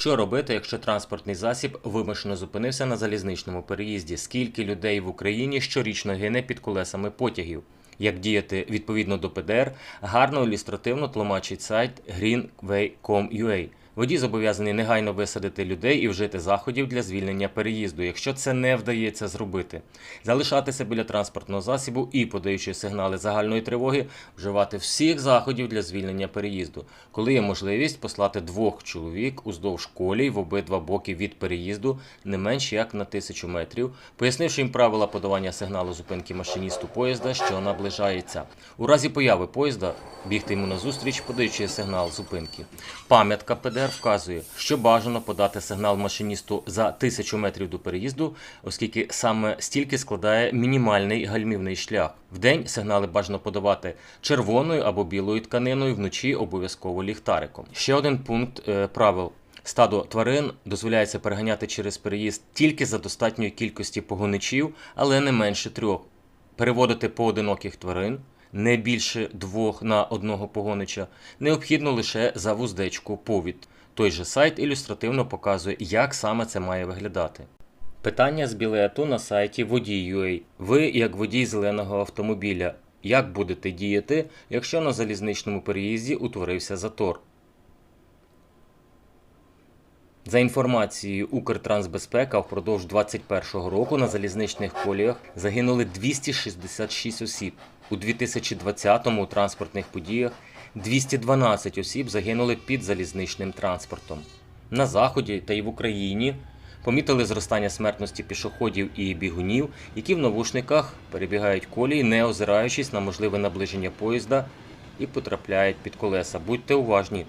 Що робити, якщо транспортний засіб вимушено зупинився на залізничному переїзді? Скільки людей в Україні щорічно гине під колесами потягів? Як діяти відповідно до ПДР, гарно ілюстративно тлумачить сайт greenway.com.ua. Водій зобов'язаний негайно висадити людей і вжити заходів для звільнення переїзду, якщо це не вдається зробити. Залишатися біля транспортного засібу і, подаючи сигнали загальної тривоги, вживати всіх заходів для звільнення переїзду. Коли є можливість послати двох чоловік уздовж колій в обидва боки від переїзду не менш як на тисячу метрів, пояснивши їм правила подавання сигналу зупинки машиністу поїзда, що наближається. У разі появи поїзда бігти йому назустріч, подаючи сигнал зупинки. Пам'ятка ПДР вказує, що бажано подати сигнал машиністу за тисячу метрів до переїзду, оскільки саме стільки складає мінімальний гальмівний шлях. Вдень сигнали бажано подавати червоною або білою тканиною, вночі обов'язково ліхтариком. Ще один пункт е, правил. Стадо тварин дозволяється переганяти через переїзд тільки за достатньої кількості погоничів, але не менше трьох. Переводити поодиноких тварин не більше двох на одного погонича необхідно лише за вуздечку повід. Той же сайт ілюстративно показує, як саме це має виглядати. Питання з білету на сайті Водій.ua. Ви, як водій зеленого автомобіля, як будете діяти, якщо на залізничному переїзді утворився затор? За інформацією Укртрансбезпека, впродовж 2021 року на залізничних коліях загинули 266 осіб. У 2020-му у транспортних подіях 212 осіб загинули під залізничним транспортом. На Заході та й в Україні помітили зростання смертності пішоходів і бігунів, які в навушниках перебігають колії, не озираючись на можливе наближення поїзда і потрапляють під колеса. Будьте уважні,